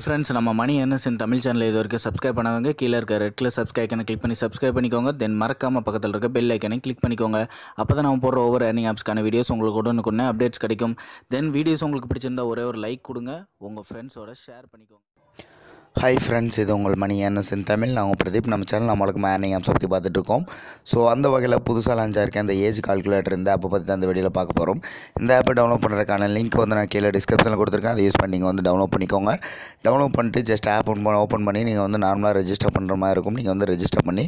Friends நம்ம மணி NSN Tamil channel இது வரைக்கும் சப்ஸ்கிரைப் பண்ணவங்க கீழே இருக்க ரெட்டில் சப்ஸ்கிரைப் ஐக்கனை கிளிக் பண்ணி சப்ஸ்கிரைப் பண்ணிக்கோங்க. தென் மறக்காமல் பக்கத்தில் இருக்க பெல் ஐக்கனை கிளிக் பண்ணிக்கோங்க. அப்போ தான் நம்ம போடுற ஒவ்வொரு ஏர்னிங் ஆப்ஸ்க்கான வீடியோஸ் உங்களுக்கு உடனுக்குடனே அப்டேட்ஸ் கிடைக்கும். தென் வீடியோஸ் உங்களுக்கு பிடிச்சிருந்தா ஒரே ஒரு லைக் கொடுங்க. உங்கள் ஃப்ரெண்ட்ஸோட ஷேர் பண்ணிக்கோங்க. ஹாய் ஃப்ரெண்ட்ஸ் இது உங்கள் மணி என்எஸ்என் தமிழ். நாங்கள் பிரதீப். நம்ம சேனல் நம்மளுக்கு மேனிங் ஆப்ஸ் பற்றி பார்த்துட்ருக்கோம் ஸோ அந்த வகையில் புதுசாக லான்ச் ஆயிருக்க அந்த ஏஜ் கால்குலேட்டர் இந்த ஆப்பை பற்றி அந்த வீடியோவில் பார்க்க போகிறோம் இந்த ஆப்பை டவுன்லோட் பண்ணுறதுக்கான லிங்க் வந்து நான் கீழே டிஸ்கிரிப்ஷனில் கொடுத்துருக்கேன். அதை யூஸ் பண்ணி நீங்கள் வந்து டவுன்லோட் பண்ணிக்கோங்க. டவுன்லோட் பண்ணிட்டு ஜஸ்ட் ஆப் ஓப்பன் பண்ணி நீங்கள் வந்து நார்மலாக ரெஜிஸ்டர் பண்ணுற மாதிரி இருக்கும். நீங்கள் வந்து ரெஜிஸ்டர் பண்ணி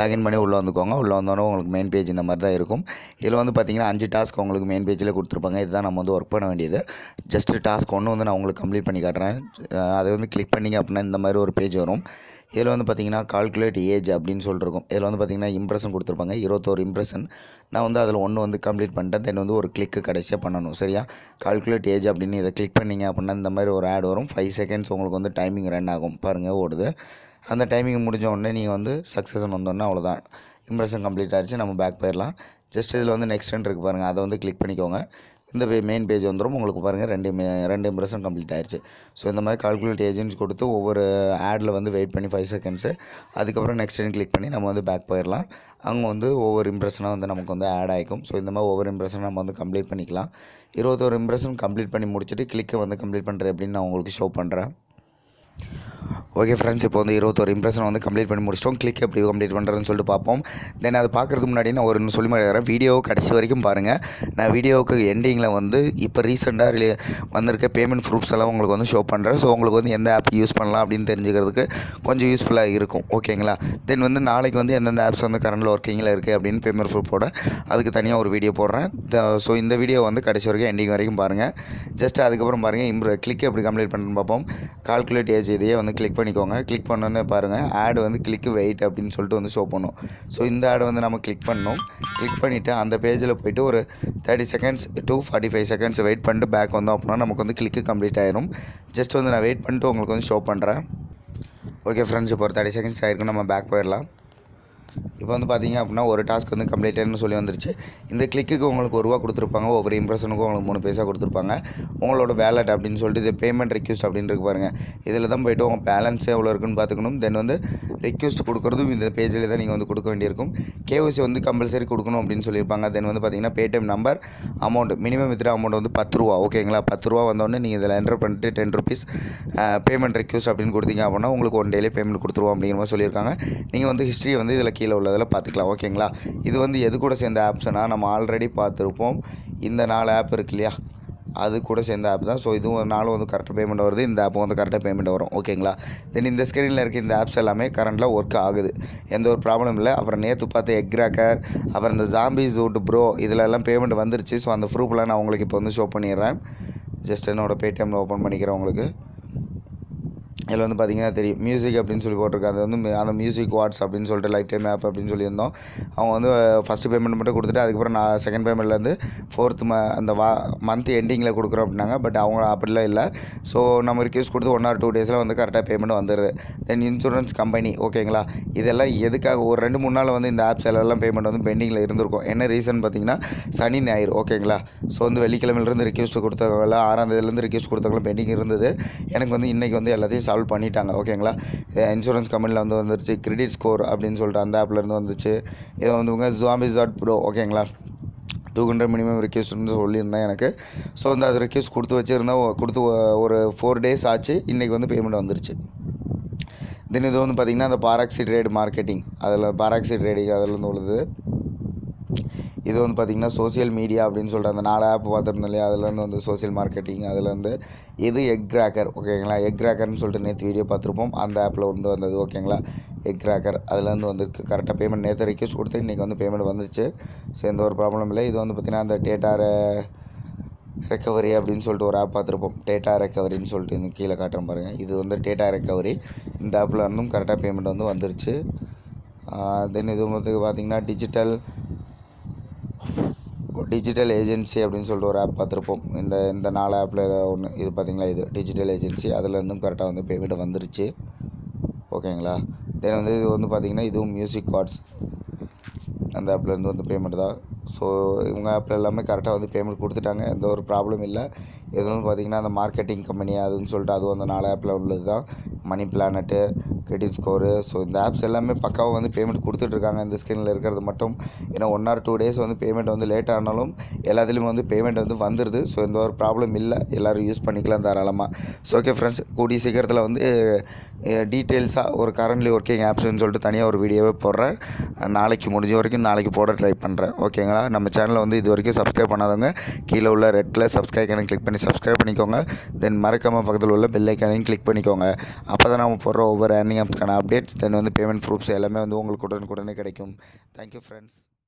லாகின் பண்ணி உள்ளே வந்துக்கோங்க. உள்ளே வந்தோடனே உங்களுக்கு மெயின் பேஜ் இந்த மாதிரி தான் இருக்கும். இதில் வந்து பார்த்திங்கன்னா அஞ்சு டாஸ்க் உங்களுக்கு மெயின் பேஜில் கொடுத்துருப்பாங்க. இதுதான் நம்ம வந்து ஒர்க் பண்ண வேண்டியது. ஜஸ்ட் டாஸ்க் ஒன்று வந்து நான் உங்களுக்கு கம்ப்ளீட் பண்ணி காட்டுறேன். அதை வந்து கிளிக் பண்ணிங்க அப்படின்னா அந்த மாதிரி ஒரு பேஜ் வரும். இதில் வந்து பார்த்தீங்கன்னா கால்குலேட் ஏஜ் அப்படின்னு சொல்லிருக்கும் இதில் வந்து பார்த்தீங்கன்னா இம்ப்ரெஷன் கொடுத்துருப்பாங்க. இருபத்தோரு இம்ப்ரெஷன் நான் வந்து அதில் ஒன்று வந்து கம்ப்ளீட் பண்ணிட்டேன். தென் வந்து ஒரு கிளிக்கு கடைசியாக பண்ணணும். சரியா? கால்குலேட் ஏஜ் அப்படின்னு இதை கிளிக் பண்ணிங்க அப்படின்னா இந்த மாதிரி ஒரு ஆட் வரும். ஃபைவ் செகண்ட்ஸ் உங்களுக்கு வந்து டைமிங் ரன் ஆகும். பாருங்கள் ஓடுது. அந்த டைமிங் முடிஞ்ச உடனே நீங்கள் வந்து சக்ஸஸ் வந்தோடனே அவ்வளோதான் இம்ப்ரெஷன் கம்ப்ளீட் ஆகிடுச்சு நம்ம பேக் போயிடலாம். ஜஸ்ட் இதில் வந்து நெக்ஸ்ட் இருக்குது பாருங்கள் அதை வந்து கிளிக் பண்ணிக்கோங்க. இந்த மெயின் பேஜ் வந்துடும் உங்களுக்கு பாருங்கள் ரெண்டு ரெண்டு இம்ப்ரெஷன் கம்ப்ளீட் ஆயிடுச்சு ஸோ இந்த மாதிரி கால்குலேட் ஏஜென்ட்ஸ் கொடுத்து ஒவ்வொரு ஆடில் வந்து வெயிட் பண்ணி ஃபைவ் செகண்ட்ஸு அதுக்கப்புறம் நெக்ஸ்ட் கிளிக் பண்ணி நம்ம வந்து பேக் போயிடலாம். அங்கே வந்து ஒவ்வொரு இம்ப்ரெஷனாக வந்து நமக்கு வந்து ஆட் ஆகிக்கும் ஸோ இந்த மாதிரி ஒவ்வொரு இம்ப்ரெஷனாக நம்ம வந்து கம்ப்ளீட் பண்ணிக்கலாம். இருபத்தோரு இம்ப்ரெஷன் கம்ப்ளீட் பண்ணி முடிச்சுட்டு கிளிக்கை வந்து கம்ப்ளீட் பண்ணுறது எப்படின்னு நான் உங்களுக்கு ஷோ பண்ணுறேன் ஓகே ஃப்ரெண்ட்ஸ் இப்போ வந்து இருபத்தொரு இம்ப்ரெஷன் வந்து கம்ப்ளீட் பண்ணி முடிச்சிட்டோம். கிளிக் எப்படி கம்ப்ளீட் பண்ணுறதுன்னு சொல்லிட்டு பார்ப்போம். தென் அதை பார்க்குறதுக்கு முன்னாடி நான் ஒரு சொல்லி மாட்டேன் வீடியோ கடைசி வரைக்கும் பாருங்கள் நான் வீடியோவுக்கு எண்டிங்கில் வந்து இப்போ ரீசெண்டாக ரிலே வந்திருக்க பேமெண்ட் ப்ரூஃப்ஸ் எல்லாம் உங்களுக்கு வந்து ஷோ பண்ணுறேன் ஸோ உங்களுக்கு வந்து எந்த ஆப் யூஸ் பண்ணலாம் அப்படின்னு தெரிஞ்சுக்கிறதுக்கு கொஞ்சம் யூஸ்ஃபுல்லாக இருக்கும். ஓகேங்களா தென் வந்து நாளைக்கு வந்து எந்தெந்த ஆப்ஸ் வந்து கரண்டில் ஒர்க்கிங்கில் இருக்குது அப்படின்னு பேமெண்ட் ப்ரூஃபோட அதுக்கு தனியாக ஒரு வீடியோ போடுறேன். ஸோ இந்த வீடியோ வந்து கடைசி வரைக்கும் எண்டிங் வரைக்கும் பாருங்கள் ஜஸ்ட் அதுக்கப்புறம் பாருங்கள் இம்ப்ரூ கிளிக் எப்படி கம்ப்ளீட் பண்ணுறேன்னு பார்ப்போம். கால்குலேட் ஏஜ் இதையே வந்து கிளிக் பண்ணி பண்ணிக்கோங்க. கிளிக் பண்ணோன்னே பாருங்கள் ஆடு வந்து கிளிக் வெயிட் அப்படின்னு சொல்லிட்டு வந்து ஷோ பண்ணும். ஸோ இந்த ஆடை வந்து நம்ம கிளிக் பண்ணணும் கிளிக் பண்ணிவிட்டு அந்த பேஜில் போயிட்டு ஒரு thirty seconds to forty five seconds wait பண்ணிட்டு பேக் வந்தோம் அப்படின்னா நமக்கு வந்து கிளிக்கு கம்ப்ளீட் ஆயிரும். ஜஸ்ட் வந்து நான் வெயிட் பண்ணிட்டு உங்களுக்கு வந்து ஷோ பண்ணுறேன் ஓகே ஃப்ரெண்ட்ஸ் இப்போ ஒரு தேர்ட்டி செகண்ட்ஸ் ஆகிருக்கும் நம்ம பேக் போயிடலாம். இப்போ வந்து பார்த்தீங்க அப்படின்னா ஒரு டாஸ்க் வந்து கம்ப்ளீட்டட்னு சொல்லி வந்துருச்சு. இந்த கிளிக்குக்கு உங்களுக்கு ஒரு ரூபா கொடுத்துருப்பாங்க. ஒவ்வொரு இம்ப்ரெஷனுக்கும் உங்களுக்கு மூணு பைசா கொடுத்துருப்பாங்க. உங்களோட வேலட் அப்படின்னு சொல்லிட்டு இது பேமெண்ட் ரெக்யூஸ்ட் அப்படின்னு இருக்கு பாருங்கள் இதில் தான் போய்ட்டு உங்கள் பேலன்ஸ் எவ்வளோ இருக்குன்னு பார்த்துக்கணும். தென் வந்து ரெக்யூஸ்ட் கொடுக்குறதும் இந்த பேஜில் தான் நீங்கள் வந்து கொடுக்க வேண்டியிருக்கும். கேஓசி வந்து கம்பல்சரி கொடுக்கணும் அப்படின்னு சொல்லியிருப்பாங்க. தென் வந்து பார்த்தீங்கன்னா Paytm number amount minimum withdraw amount வந்து பத்து ரூபா. ஓகேங்களா பத்து ரூபா வந்தோடனே நீங்கள் இதில் என்டர் பண்ணிட்டு டென் ருபீஸ் பேமெண்ட் ரெக்யூஸ்ட் அப்படின்னு கொடுத்தீங்க அப்படின்னா உங்களுக்கு ஒன் டேலே பேமெண்ட் கொடுத்துருவோம் அப்படிங்கிற மாதிரி சொல்லியிருக்காங்க. நீங்கள் வந்து ஹிஸ்ட்ரி வந்து இதில் கீழே உள்ளதில் பார்த்துக்கலாம். ஓகேங்களா? இது வந்து எது கூட சேர்ந்த ஆப்ஸ்னால் நம்ம ஆல்ரெடி பார்த்துருப்போம். இந்த நாலு ஆப் இருக்கு இல்லையா அது கூட சேர்ந்த ஆப் தான். ஸோ இதுவும் நாளும் வந்து கரெக்டாக பேமெண்ட் வருது. இந்த ஆப்பும் வந்து கரெக்டாக பேமெண்ட் வரும். ஓகேங்களா? தென் இந்த ஸ்க்ரீனில் இருக்க இந்த ஆப்ஸ் எல்லாமே கரண்டில் ஒர்க் ஆகுது. எந்த ஒரு ப்ராப்ளம் இல்லை. அப்புறம் நேற்று பார்த்த எக் கிராக்கர் அப்புறம் இந்த ஜாம்பி ஜூட் ப்ரோ இதில் எல்லாம் பேமெண்ட் வந்துருச்சு. ஸோ அந்த ப்ரூஃப்லாம் நான் உங்களுக்கு இப்போ வந்து ஷோ பண்ணிடுறேன். ஜஸ்ட் என்னோடய பேடிஎம்மில் ஓப்பன் பண்ணிக்கிறேன் உங்களுக்கு. இதில் வந்து பார்த்தீங்கன்னா தெரியும். மியூசிக் அப்படின்னு சொல்லி போட்டிருக்காங்க அது வந்து அந்த மியூசிக் வாட்ஸ் அப்படின்னு சொல்லிட்டு லைஃப் டைம் ஆப் அப்படின்னு சொல்லியிருந்தோம். அவங்க வந்து ஃபஸ்ட்டு பேமெண்ட் மட்டும் கொடுத்துட்டு அதுக்கப்புறம் நான் செகண்ட் பேமெண்ட்லேருந்து ஃபோர்த் ம அந்த வா மந்த் எண்டிங்கில் கொடுக்குறோம் அப்படின்னாங்க. பட் அவங்க அப்படிலாம் இல்லை. ஸோ நம்ம ரிக்வஸ்ட் கொடுத்து ஒன் ஆர் டூ டேஸில் வந்து கரெக்டாக பேமெண்ட் வந்துடுது தென் இன்சூரன்ஸ் கம்பெனி ஓகேங்களா இதெல்லாம் எதுக்காக? ஒரு ரெண்டு மூணு நாள் வந்து இந்த ஆப்ஸ் எல்லாம் பேமெண்ட் வந்து பெண்டிங்கில் இருந்திருக்கும். என்ன ரீசன் பார்த்தீங்கன்னா சனி ஞாயிறு ஓகேங்களா ஸோ வந்து வெள்ளிக்கிழமையிலேருந்து ரிக்வஸ்ட் கொடுத்தவங்கள ஆறாம் தேதியிலேருந்து ரிக்வஸ்ட் கொடுத்தவங்களாம் பெண்டிங் இருந்தது. எனக்கு வந்து இன்றைக்கி வந்து எல்லாத்தையும் சால்வ் பண்ணிட்டாங்க. ஓகேங்களா? இன்சூரன்ஸ் கம்பெனியில் வந்து வந்துருச்சு. கிரெடிட் ஸ்கோர் அப்படின்னு சொல்லிட்டு அந்த ஆப்லேருந்து வந்துச்சு. இது வந்து உங்க ஜாட் ப்ரோ ஓகேங்களா? டூ ஹண்ட்ரட் மினிமம் ரிக்வஸ்ட்னு சொல்லியிருந்தேன் எனக்கு. ஸோ வந்து அது ரிக்வஸ்ட் கொடுத்து வச்சுருந்தேன் கொடுத்து ஒரு ஃபோர் டேஸ் ஆச்சு. இன்றைக்கி வந்து பேமெண்ட் வந்துருச்சு. தென் இது வந்து பார்த்திங்கன்னா அந்த பாராக்சி ட்ரேட் மார்க்கெட்டிங் அதில் பாராக்சி ட்ரேடிங் அதில் வந்து உள்ளது. இது வந்து பார்த்திங்கன்னா சோசியல் மீடியா அப்படின்னு சொல்லிட்டு அந்த நாலு ஆப் பார்த்துருந்தோம் இல்லையா? அதுலேருந்து வந்து சோஷியல் மார்க்கெட்டிங் அதுலேருந்து இது எக் கிராக்கர் ஓகேங்களா எக் கிராக்கர்னு சொல்லிட்டு நேற்று வீடியோ பார்த்துருப்போம். அந்த ஆப்பில் வந்து வந்தது ஓகேங்களா எக் கிராக்கர் அதுலேருந்து வந்து கரெக்டாக பேமெண்ட் நேற்று ரிக்வஸ்ட் கொடுத்து இன்றைக்கி வந்து பேமெண்ட் வந்துச்சு. ஸோ எந்த ஒரு ப்ராப்ளம் இல்லை. இது வந்து பார்த்திங்கன்னா அந்த டேட்டாரை ரெக்கவரி அப்படின்னு சொல்லிட்டு ஒரு ஆப் பார்த்துருப்போம். டேட்டா ரெக்கவரின்னு சொல்லிட்டு இந்த கீழே காட்டுறேன் பாருங்கள் இது வந்து டேட்டா ரெக்கவரி இந்த ஆப்பில் இருந்தும் கரெக்டாக பேமெண்ட் வந்து வந்துருச்சு. தென் இது வந்து பார்த்திங்கன்னா டிஜிட்டல் டிஜிட்டல் ஏஜென்சி அப்படின்னு சொல்லிட்டு ஒரு ஆப் பார்த்துருப்போம். இந்த இந்த நாலு ஆப்பில் ஒன்று இது பார்த்தீங்களா இது டிஜிட்டல் ஏஜென்சி அதில் இருந்தும் கரெக்டாக வந்து பேமெண்ட் வந்துருச்சு. ஓகேங்களா? தென் வந்து இது வந்து பார்த்திங்கன்னா இதுவும் மியூசிக் கார்ட்ஸ் அந்த ஆப்லேருந்து வந்து பேமெண்ட் தான். ஸோ இவங்க ஆப்பில் எல்லாமே கரெக்டாக வந்து பேமெண்ட் கொடுத்துட்டாங்க. எந்த ஒரு ப்ராப்ளம் இல்லை. எதுவும் பார்த்திங்கன்னா அந்த மார்க்கெட்டிங் கம்பெனி அதுன்னு சொல்லிட்டு அதுவும் அந்த நாலு ஆப்பில் உள்ளது தான் Money Planet credit score so இந்த ஆப்ஸ் எல்லாமே பக்காவாக வந்து பேமெண்ட் கொடுத்துட்ருக்காங்க இந்த ஸ்கிரீனில் இருக்கிறது மட்டும். ஏன்னா ஒன் ஆர் டூ டேஸ் வந்து பேமெண்ட் வந்து லேட் ஆனாலும் எல்லாத்துலேயுமே வந்து பேமெண்ட் வந்து வந்துடுது ஸோ எந்த ஒரு ப்ராப்ளம் இல்லை. எல்லோரும் யூஸ் பண்ணிக்கலாம் தாராளமாக ஸோ ஓகே ஃப்ரெண்ட்ஸ் கூடிய சீக்கிரத்தில் வந்து டீட்டெயில்ஸாக ஒரு கரண்ட்லி ஒர்க்கிங் ஆப்ஸ்னு சொல்லிட்டு தனியாக ஒரு வீடியோவே போடுறேன். நாளைக்கு முடிஞ்ச வரைக்கும் நாளைக்கு போட ட்ரை பண்ணுறேன் ஓகேங்க ஓகேங்களா நம்ம சேனலை வந்து இது வரைக்கும் சப்ஸ்கிரைப் பண்ணாதவங்க கீழே உள்ள ரெட்டில் சப்ஸ்கிரைப் ஐக்கனை கிளிக் பண்ணி சப்ஸ்கிரைப் பண்ணிக்கோங்க. தென் மறக்காமல் பக்கத்தில் உள்ள பெல் ஐக்கனையும் கிளிக் பண்ணிக்கோங்க. அப்போ தான் நம்ம போடுற ஒவ்வொரு ஏர்னிங் ஆப்ஸ்க்கான அப்டேட்ஸ் தென் வந்து பேமெண்ட் ப்ரூஃப்ஸ் எல்லாமே வந்து உங்களுக்கு உடனுக்குடனே கிடைக்கும். Thank you friends